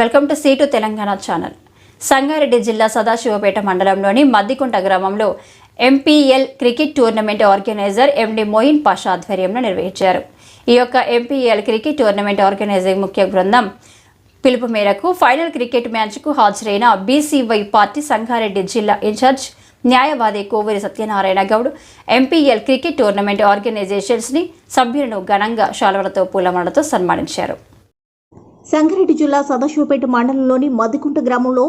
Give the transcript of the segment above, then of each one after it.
Welcome to సీటు Telangana channel. Sangareddy జిల్లా సదాశివపేట మండలంలోని మద్దికుంట గ్రామంలో MPL cricket tournament organiser MD Moin Pasha ఆధ్వర్యంలో నిర్వహించారు. ఈ యొక్క ఎంపీఎల్ క్రికెట్ టోర్నమెంట్ ఆర్గనైజింగ్ ముఖ్య బృందం పిలుపు మేరకు ఫైనల్ క్రికెట్ మ్యాచ్కు హాజరైన బీసీవై పార్టీ సంగారెడ్డి జిల్లా ఇన్ఛార్జ్ న్యాయవాది Kovuri Satyanarayana Goud MPL cricket tournament ఆర్గనైజేషన్స్ని సభ్యులను ఘనంగా శాలువలతో పూలమాలతో సన్మానించారు. సంగారెడ్డి జిల్లా సదాశివపేట మండలంలోని మద్దికుంట గ్రామంలో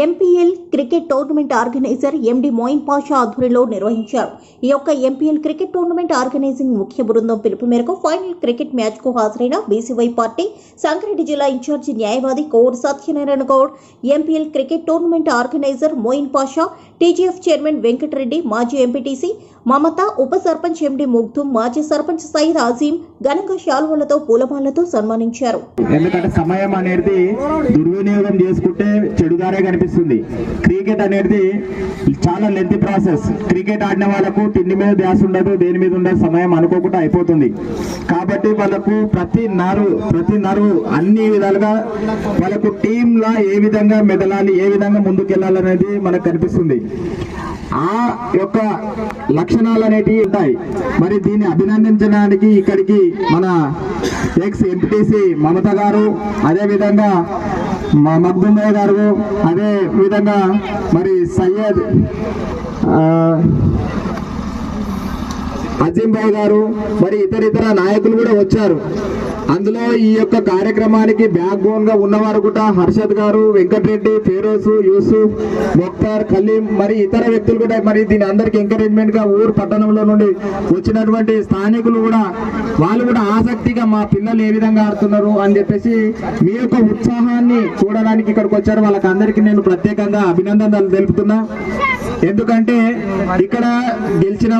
MPL cricket tournament organiser MD Moin Pasha ఆధ్వర్యంలో నిర్వహించారు. ఈ యొక్క ఎంపీఎల్ క్రికెట్ టోర్నమెంట్ ఆర్గనైజింగ్ ముఖ్య బృందం పిలుపు మేరకు ఫైనల్ క్రికెట్ మ్యాచ్కు హాజరైన బీసీవై పార్టీ సంగారెడ్డి జిల్లా ఇన్ఛార్జి న్యాయవాది core Satyanarayana Goud MPL cricket tournament organiser Moin Pasha TGF chairman Venkatreddy మాజీ ఎంపీటీసీ మమత ఉప సర్పంచ్ ఎండి ముగ్ధుం మాజీ సర్పంచ్ సయీద్ ఆజీం ఘనంగా శాలువలతో పూలమాలతో సన్మానించారు. ఎందుకంటే సమయం అనేది దుర్వినియోగం చేసుకుంటే చెడుగానే కనిపిస్తుంది క్రికెట్ అనేది చాలా లెంత్ ప్రాసెస్ క్రికెట్ ఆడిన వాళ్ళకు తిండి మీద ధ్యాస ఉండదు దేని మీద ఉండదు సమయం అనుకోకుండా అయిపోతుంది. కాబట్టి వాళ్ళకు ప్రతి నరు ప్రతి నరు అన్ని విధాలుగా వాళ్ళకు టీంలా ఏ విధంగా మెదలాలి ఏ విధంగా ముందుకెళ్ళాలనేది మనకు కనిపిస్తుంది. ఆ యొక్క లక్షణాలు అనేటివి ఉంటాయి. మరి దీన్ని అభినందించడానికి ఇక్కడికి మన ఎక్స్ ఎంపీటీసీ మమత గారు అదేవిధంగా మా మగ్దుమయ్య గారు అదే విధంగా మరి సయ్యద్ ఆ, గారు మరి ఇతర ఇతర నాయకులు కూడా వచ్చారు. అందులో ఈ యొక్క కార్యక్రమానికి బ్యాక్ బోన్గా ఉన్నవారు కూడా హర్షద్ గారు వెంకటరెడ్డి ఫిరోజ్ యూసుఫ్ మొక్తార్ కలీం మరి ఇతర వ్యక్తులు కూడా మరి దీని అందరికి ఎంకరేజ్మెంట్గా ఊరు పట్టణంలో నుండి వచ్చినటువంటి స్థానికులు కూడా వాళ్ళు కూడా ఆసక్తిగా మా పిల్లలు ఏ విధంగా ఆడుతున్నారు అని చెప్పేసి మీ యొక్క ఉత్సాహాన్ని చూడడానికి ఇక్కడికి వచ్చారు. వాళ్ళకి అందరికీ నేను ప్రత్యేకంగా అభినందనలు తెలుపుతున్నా. ఎందుకంటే ఇక్కడ గెలిచిన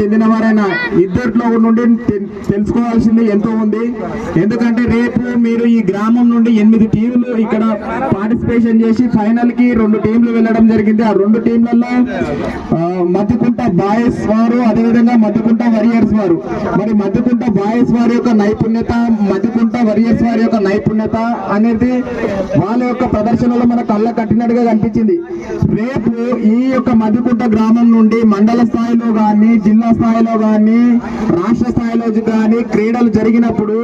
వారైనా చెందిన ఇద్దరిలో నుండి తె- తెలుసుకోవాల్సింది ఎంతో ఉంది. ఎందుకంటే రేపు మీరు ఈ గ్రామం నుండి ఎనిమిది టీంలు ఇక్కడ పార్టిసిపేషన్ చేసి ఫైనల్కి రెండు టీంలు వెళ్ళడం జరిగింది. ఆ రెండు టీంలలో మత్తుకుంట బాయ్స్ వారు అదేవిధంగా మత్తుకుంట వరియర్స్ వారు. మరి మత్తుకుంట బాయ్స్ వారి యొక్క నైపుణ్యత మత్తుకుంట వరియర్స్ వారి యొక్క నైపుణ్యత అనేది వాళ్ళ యొక్క ప్రదర్శనలో మన కళ్ళ కట్టినట్టుగా కనిపించింది. రేపు ఈ యొక్క మధుకుంట గ్రామం నుండి మండల స్థాయిలో కానీ జిల్లా జిల్లా స్థాయిలో కానీ రాష్ట్ర స్థాయిలో కానీ క్రీడలు జరిగినప్పుడు